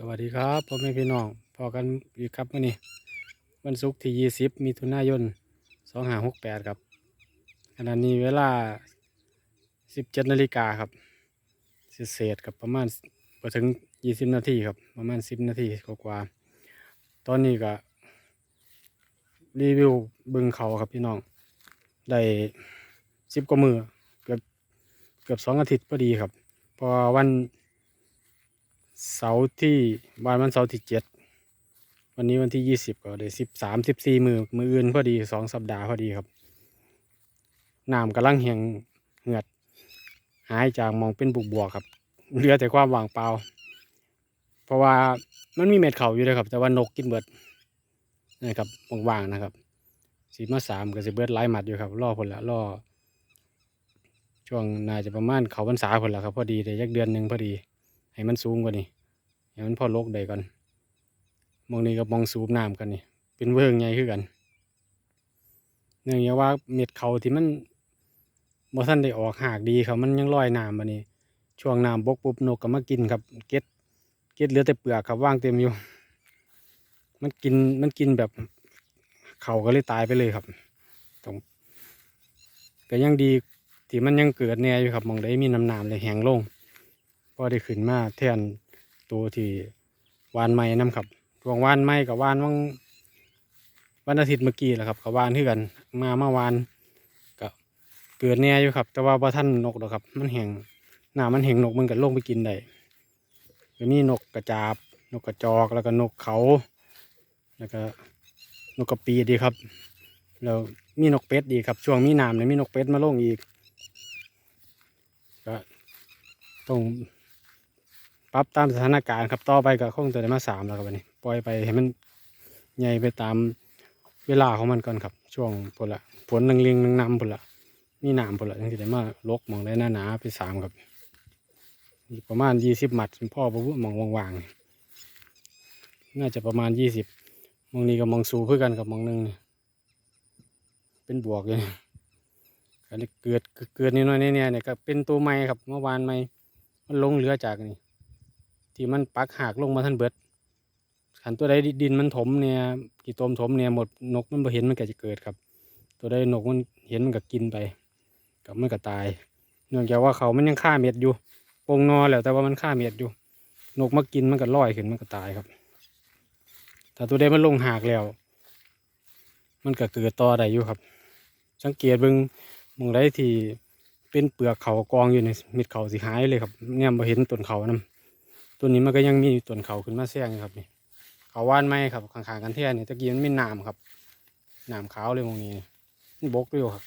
สวัสดีครับพ่อแม่พี่น้องพอกันอีกครับวันนี้วันศุกร์ที่ 20มิถุนายน 2568 ครับขณะนี้เวลา 17 นาฬิกาครับเศษๆครับประมาณพอถึง 20 นาทีครับ ประมาณ 10 นาทีกว่าๆตอนนี้ก็รีวิวบึงเขาครับพี่น้อง ได้10 กว่ามือเกือบเกือบสองอาทิตย์พอดีครับ พอวัน เสาร์ที่วันวันเสาร์ที่เจ็ดวันนี้วันที่ยี่สิบก็ได้สิบสามสิบสี่มือมืออื่นพอดีสองสัปดาห์พอดีครับน้ำกำลังแห้งเหือด หายจากมองเป็นบุกบวกครับเหลือแต่ความว่างเปล่า เพราะว่ามันมีเม็ดเขาอยู่เลยครับ แต่ว่านกกินเบิดนะครับว่างๆนะครับสีมาสามก็สิเบิดไล่หมัดอยู่ครับล่อผลละล่อช่วงน่าจะประมาณเขาพรรษาผลละครับ พอดีแต่ยักเดือนหนึ่งพอดี ให้มันสูงกว่านี้ให้มันพอลกได้ก่อนมองนี้กับมองสูบน้ำกันนี่ เป็นเวิร์งใหญ่ขึ้นกันเนื่องจากว่าเม็ดเขาที่มันบ่ทันได้ออกหากดีครับมันยังลอยน้ำมานี่ช่วงน้ำบกปุ๊บนกก็มากินครับ เก็ดเก็ดเหลือแต่เปลือกครับว่างเต็มอยู่ มันกินมันกินแบบเขาก็เลยตายไปเลยครับตรงก็ยังดีที่มันยังเกิดแน่อยู่ครับมองได้มีน้ำน้ำเลยแห้งลง พอได้ขึ้นมาแทนตัวที่วานไม้น้ำครับช่วงวานไม้กับวานวังวันอาทิตย์เมื่อกี้แหละครับกับวานคือกันมาเมื่อวานก็เกิดแน่อยู่ครับ แต่ว่าพอท่านนกหรอกครับ มันแห้งหน้ามันแห้งนกมันก็ลงไปกินได้ก็มีนกกระจาบ นกกระจอกแล้วก็นกเขา แล้วก็นกกระปีดีครับแล้วมีนกเป็ดดีครับ ช่วงมีน้ำเนี่ยมีนกเป็ดมาลงอีกก็ต้อง ปรับตามสถานการณ์ครับต่อไปก็คงจะได้มาสามแล้วครับวันนี้ ปล่อยไปให้มันใหญ่ไปตามเวลาของมันก่อนครับ ช่วงพุ่นละฝนนังเลียงนังนำพุ่นละมีน้ำพุ่นละยังจะได้มาลกมองได้หนาหนาไปสามครับประมาณยี่สิบหมัดพ่อประวุมองว่างๆน่าจะประมาณยี่สิบมองนี้กับมองสูเพื่อกันกับมองหนึงนี่เป็นบวกเลยอันนี้เกิดเกิดนิดหน่อยเนี่ยเนี่ยก็เป็นตัวใหม่ครับเมื่อวานใหม่มันลงเหลือจากนี่ ที่มันปักหักลงมาท่านเบิดขันตัวใดดินมันถมเนี่ยกี่ตมถมเนี่ยหมดนกมันบ่เห็นมันก็จะเกิดครับ ตัวใดนกมันเห็นมันก็กินไปกับมันก็ตาย เนื่องจากว่าเขามันยังฆ่าเม็ดอยู่ปงนอแล้วแต่ว่ามันฆ่าเม็ดอยู่ นกมากินมันก็ลอยขึ้นมันก็ตายครับ ถ้าตัวใดมันลงหักแล้ว มันก็เกิดต่อได้อยู่ครับ สังเกตเบิ่งมองใดที่เป็นเปลือกเขากองอยู่ในเม็ดเขาสิหายเลยครับ เนี่ยบ่เห็นต้นเขานํ ตัวนี้มันก็ยังมีต้นเขาขึ้นมาแซงอยู่ครับนี่เขาว่านไม้ครับข้างๆกันเทียนี่ตะกี้มันไม่น้ำครับน้ำขาวเลยมองนี้มันบกอยู่ครับ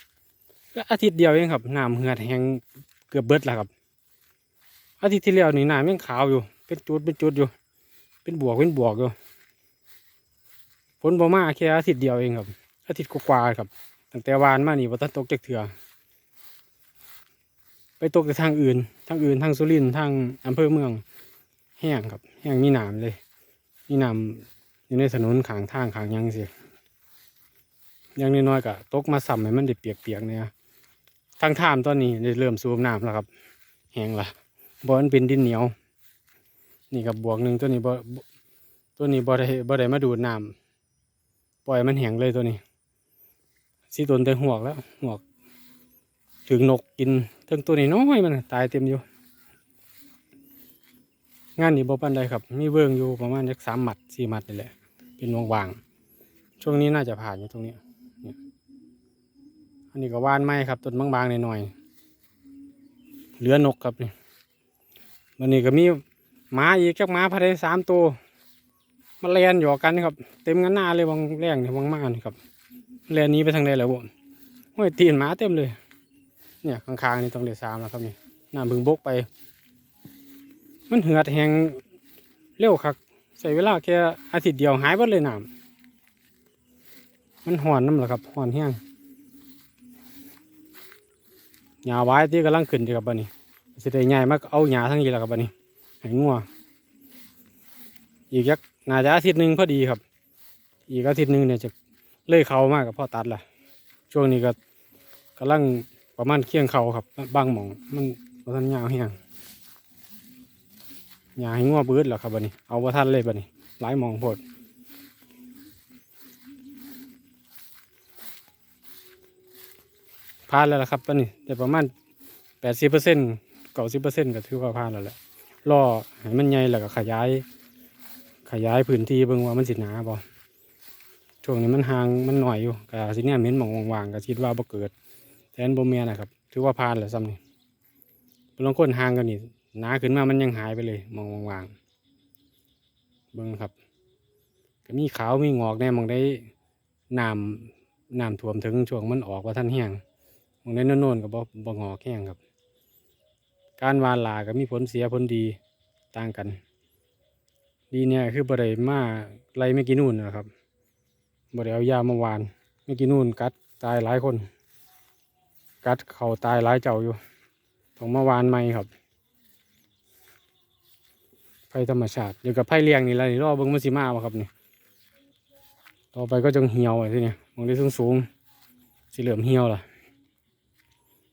ก็อาทิตย์เดียวเองครับน้ำเหือดแห้งเกือบเบิดแล้วครับ อาทิตย์ที่แล้วนี่น้ำยังขาวอยู่ เป็นจุดเป็นจุดอยู่ เป็นบวกเป็นบวกอยู่ฝนบ่มาแค่อาทิตย์เดียวเองครับ อาทิตย์กว่าๆครับตั้งแต่วานมานี่ว่าตกจากเถื่อไปตกแต่ทางอื่น ทางอื่นทางสุรินทร์ทางอำเภอเมือง แห้งครับ แห้งมีน้ำเลยมีน้ำอยู่ในถนนขางทางขางยังสิย่างน้อยๆก็ตกมาสัมให้มันได้เปียกๆเนี่ยทางท่ามตอนนี้ได้เริ่มสูบน้ำแล้วครับ แห้งละบ่มันเป็นดินเหนียว นี่กับบวกหนึ่งตัวนี้บตัวนี้บ่ได้บ่ได้มาดูดน้ำปล่อยมันแห้งเลยตัวนี้สีตนแต่หวกแล้วหวก ถึงนกกินถึงตัวนี้น้อยมันตายเต็มอยู่ งานนี้บ่ปันใดครับ มีเวิงอยู่ประมาณสักสามหมัดสี่หมัดนี่แหละ เป็นวงวางๆช่วงนี้น่าจะผ่านอยู่ตรงนี้อันนี้ก็ว่านไม้ครับต้นบางๆหน่อยๆเหลือนกครับนี่วันนี้ก็มีหมาอีกจักหมาพันสามตัวมาเลียนหยอกกันครับ เต็มกันหน้าเลยวังแรงเนี่ยวังมากครับเลียนนี้ไปทางใดแล้วบ่โอ้ยตีนหมาเต็มเลย เนี่ยข้างๆนี่ต้องเลียสามแล้วครับนี่น้ำบึงบกไป มันเหือดแหงเร็วคักใส่เวลาแค่อาทิตย์เดียวหายหมดเลยน้ำมันห่อนน้ำเหรอครับห่อนแห้งหญ้าไว้ที่กำลังขึ้นอยู่ครับบันนี้สิได้ใหญ่มากเอาหญ้าทั้งนี้และครับบันนี้ให้งัวอีกยักน่าจะอาทิตย์หนึ่งพอดีครับ อีกอาทิตย์หนึ่งเนี่ยจะเลื่อยเขามากกับพ่อตัดล่ะ ช่วงนี้ก็กำลังประมาณเคียงเขาครับบางหมองมันบ่ทันยาวแห้ง อย่าให้งัวบืดหรอกครับบัดนี้เอาบ่ทันเลยบัดนี้หลายมองพดผ่านแล้วล่ะครับบัดนี้แต่ประมาณแปดสิบเปอร์เซ็นต์เก้าสิบเปอร์เซ็นต์ก็ถือว่าผ่านแล้วแหละรอให้มันใหญ่แล้วก็ขยาย ขยายพื้นที่เบิ่งว่ามันสิหนาบ่ช่วงนี้มันห่างมันหน่อยอยู่ก็สิเนี่ยเหม็นมองว่างๆก็คิดว่าบ่เกิดแต่อันบ่แม่นนะครับ ถือว่าผ่านแล้วซ้ำนี่บางคนห่างกันนี่ หนาขึ้นมามันยังหายไปเลย มองว่างๆเบิ่งครับ ก็มีขาวมีงอกแน่มองได้น้ำน้ำท่วมถึงช่วงมันออกว่าท่านแห้งมองได้โน่นๆก็บ่บ่งอกแห้งครับ การวานลาก็มีผลเสียผลดีต่างกัน ดีเนี่ยคือบ่ได้มาไล่ไม่กี่นู่นนะครับบ่ได้เอายามาวานไม่กี่นู่นกัดตายหลายคน กัดเขาตายหลายเจ้าอยู่ต้องมาวานใหม่ครับ ไผ่ธรรมชาติอยู่กับไผ่เลี้ยงนี่ละนี่รอเบิ่งมันสิมาบ่ครับนี่ต่อไปก็จะเหี่ยวไอ้ที่นี่มองได้สูงสูงสิเหลือมเหี่ยวล่ะ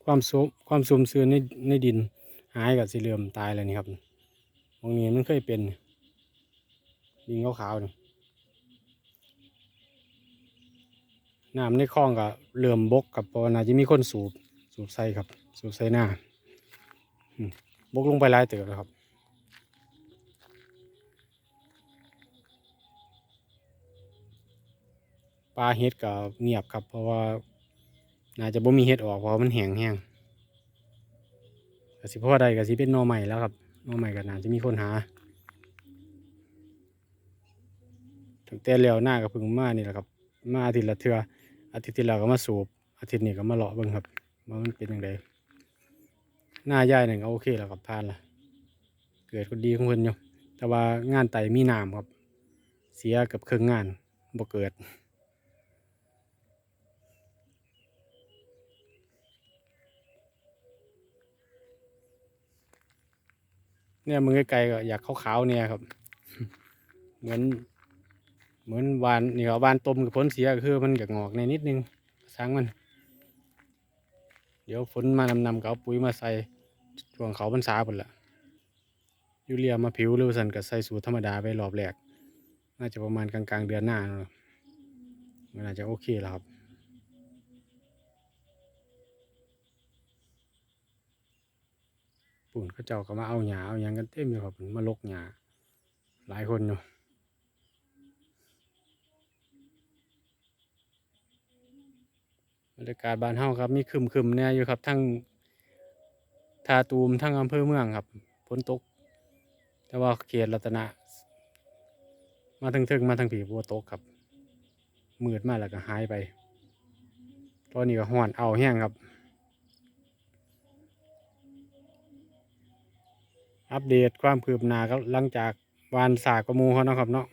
ความซุความซุ่มซื่นในในดินหายกับสิเหลือมตายแล้วนี่ครับมองนี้มันเคยเป็นดินขาวๆนี่น้ำในคลองก็เริ่มบกกับเพราะว่าน่าจะมีคนสูบสูบใส่ครับ สูบใส่หน้าบกลงไปหลายเติบแล้วครับ ปลาเห็ดก็เงียบครับ เพราะว่าน่าจะบ่มีเห็ดออกเพราะมันแห้งแห้งกสิพ่อใดกสิเป็นนอใหม่แล้วครับนอใหม่ก็น่าจะมีคนหาตั้งแต่แล้วหน้าก็เพิ่งมานี่แหละครับ มาอาทิตย์ละเทืออาทิตย์ที่แล้วก็มาสูบอาทิตย์นี้ก็มาเลาะเบิ่งครับว่ามันเป็นยังไงหน้าย่ายหนึ่งก็โอเคแล้วครับผ่านละเกิดก็ดีของเพิ่นอยู่แต่ว่างานไต่มีน้ำครับ เสียกับเครื่องงานบ่เกิด เนี่ยมือไกลๆก็อยากขาวๆเนี่ยครับ เหมือน เหมือนวานนี่ก็วานต้มกับผลเสียคือมันอยากงอกในนิดนึงสร้างมัน เดี๋ยวฝนมานำๆก็เอาปุ๋ยมาใส่ช่วงเขาพรรษาพุ่นละยูเรียมาผิวหรือสันก็ใส่สูตรธรรมดาไปรอบแรก น่าจะประมาณกลางๆเดือนหน้าเนอะมันน่าจะโอเคแล้วครับ ปุ่นเขาเจ้าก็มาเอาหญ้าเอาหยังกันเต็มอยู่ครับมมาลกหญ้าหลายคนอยู่บรรยากาศบ้านเฮาครับมีครึมๆเนี่ยอยู่ครับทั้งทาตูมทั้งอำเภอเมืองครับฝนตก แต่ว่าเขตรัตนะ มาทั้งทึงมาทั้งผีบัวตกครับมืดมากแล้วก็หายไป ตอนนี้ก็ห้อนเอาแห้งครับ อัปเดตความคืบหน้าก็หลังจากวานสากกระมูเขาเนาะครับเนาะ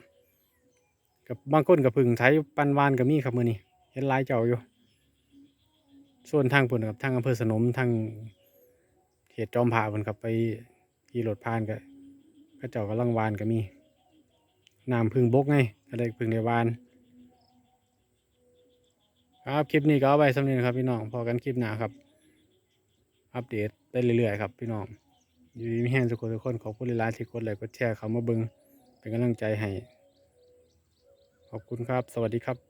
กับบางคนกับพึ่งไทยปันวานกับมีครับมือนี่เห็นลายเจ้าอยู่ ส่วนทางปุ่นกับทางอำเภอสนมทางเขตจอมผาปุ่นกับไปขี่รถผ่านกับก็เจ้ากำลังวานก็มีน้ำพึ่งบกไงก็เลพึ่งในวานครับคลิปนี้ก็เอาไว้สำเร็จครับพี่น้องพอกันคลิปหน้าครับ อัปเดตได้เรื่อยๆครับพี่น้อง อยู่ดีมีแห้งทุกคนทุกคนขอบคุณหลายๆที่กดไลค์กดแชร์เขามาเบิงเป็นกำลังใจให้ ขอบคุณครับ สวัสดีครับ